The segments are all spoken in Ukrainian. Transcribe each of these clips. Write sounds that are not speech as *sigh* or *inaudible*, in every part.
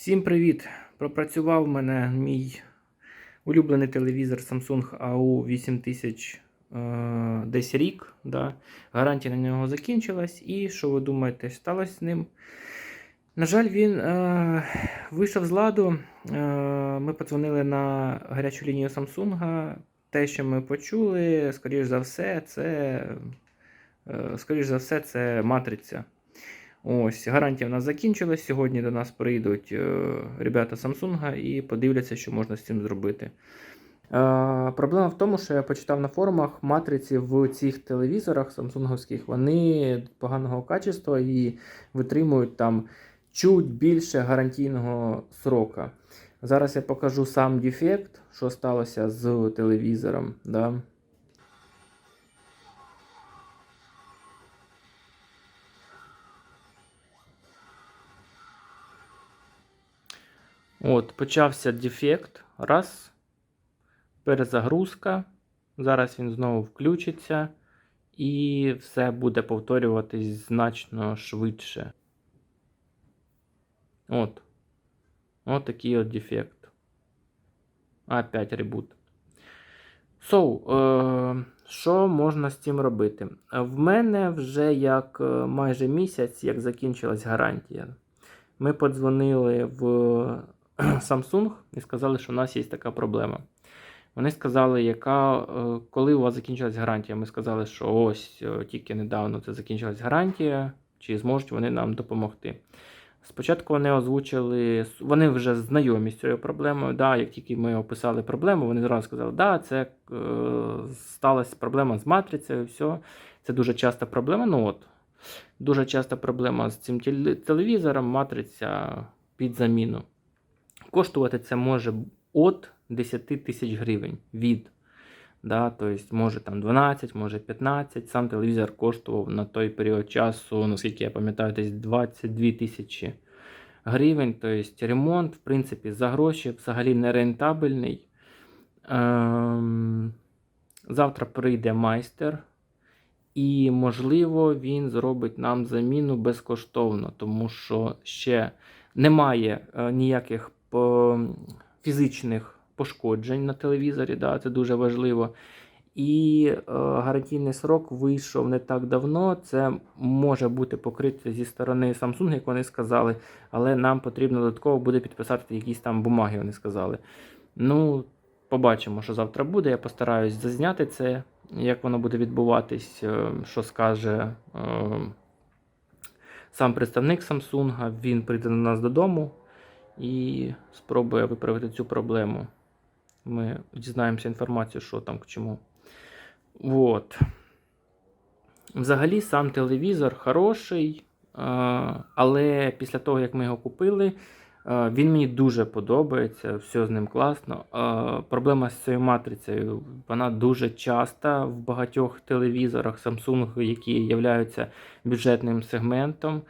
Всім привіт! Пропрацював мене мій улюблений телевізор Samsung AU 8000 е, десь рік. Да. Гарантія на нього закінчилась. І що ви думаєте, сталося з ним? На жаль, він е, вийшов з ладу. Е, ми подзвонили на гарячу лінію Samsung. Те, що ми почули, скоріш за все, це, е, скоріш за все, це матриця. Ось, гарантія в нас закінчилась. Сьогодні до нас прийдуть е, ребята Samsung і подивляться, що можна з цим зробити. Е, проблема в тому, що я почитав на форумах матриці в цих телевізорах самсунговських, вони поганого качества і витримують там чуть більше гарантійного срока. Зараз я покажу сам дефект, що сталося з телевізором. Да. От, почався дефект. Раз. Перезагрузка. Зараз він знову включиться. І все буде повторюватись значно швидше. От. От такий от дефект. Опять ребут. So, е, що можна з цим робити? В мене вже як е, майже місяць, як закінчилась гарантія. Ми подзвонили в *clears throat* Samsung і сказали, що у нас є така проблема. Вони сказали, яка, е, коли у вас закінчилась гарантія. Ми сказали, що ось е, тільки недавно це закінчилась гарантія, чи зможуть вони нам допомогти. Спочатку вони озвучили, вони вже знайомі з цією проблемою. Да, Як тільки ми описали проблему, вони зразу сказали, да, це е, сталася проблема з матрицею, все. Це дуже часта проблема. Ну от, Дуже часта проблема з цим телевізором, матриця під заміну. Коштувати це може від 10 тисяч гривень від. Да, тобто, може там 12, може 15. Сам телевізор коштував на той період часу, наскільки я пам'ятаю, десь 22 тисячі гривень. Тобто ремонт, в принципі, за гроші взагалі не рентабельний. Ем, завтра прийде майстер. І, можливо, він зробить нам заміну безкоштовно, тому що ще немає е, ніяких фізичних пошкоджень на телевізорі. Да, це дуже важливо. І е, гарантійний срок вийшов не так давно. Це може бути покрите зі сторони Samsung, як вони сказали, але нам потрібно додатково буде підписати якісь там бумаги, вони сказали. Ну, побачимо, що завтра буде. Я постараюсь зазняти це, як воно буде відбуватись, е, що скаже е, сам представник Samsung. Він прийде до нас додому і спробує виправити цю проблему. Ми дізнаємося інформацію, що там к чому. Вот. Взагалі, сам телевізор хороший, але після того, як ми його купили, він мені дуже подобається, все з ним класно. Проблема з цією матрицею, вона дуже часта в багатьох телевізорах Samsung, які являються бюджетним сегментом.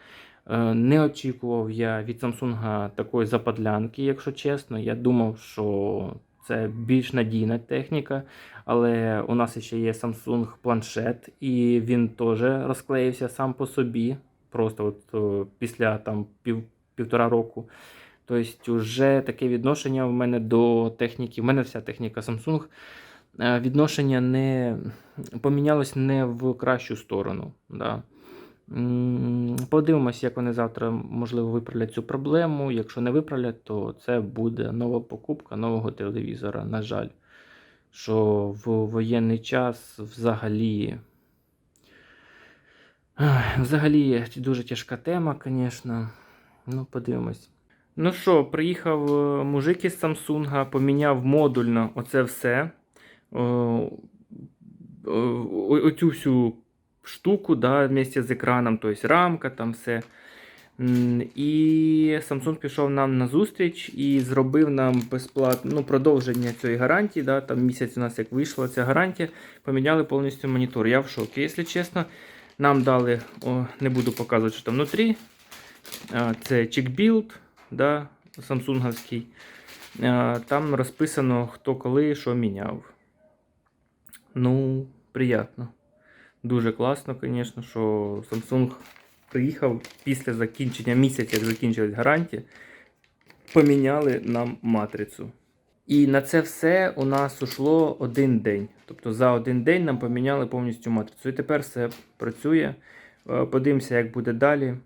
Е, Не очікував я від Samsung такої западлянки, якщо чесно. Я думав, що це більш надійна техніка, але у нас ще є Samsung планшет, і він теж розклеївся сам по собі, просто от е, після там пів, півтора року. Тобто, вже таке відношення в мене до техніки. У мене вся техніка Samsung. е, Відношення не помінялось не в кращу сторону. Да. Подивимось, як вони завтра, можливо, виправлять цю проблему. Якщо не виправлять, то це буде нова покупка нового телевізора. На жаль, що в воєнний час взагалі. Взагалі дуже тяжка тема, звісно. Ну, подивимось. Ну що, приїхав е, мужик із Samsung, поміняв модульно оце все. О, о- Оцю всю штуку, да, вместе з екраном, тобто рамка, там все. І Samsung пішов нам на зустріч і зробив нам безплатно ну, продовження цієї гарантії. Да, там місяць у нас як вийшла ця гарантія, поміняли повністю монітор. Я в шокі, якщо чесно. Нам дали, о, не буду показувати, що там внутрі. Це чекбілд, да, самсунговський. Там розписано, хто коли що міняв. Ну, приємно. Дуже класно, звісно, що Samsung приїхав після закінчення місяця, як закінчилась гарантія. поміняли нам матрицю. І на це все у нас ушло один день. Тобто за один день нам поміняли повністю матрицю. І тепер все працює. Е, Подивимося, як буде далі.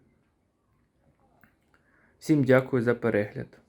Всім дякую за перегляд.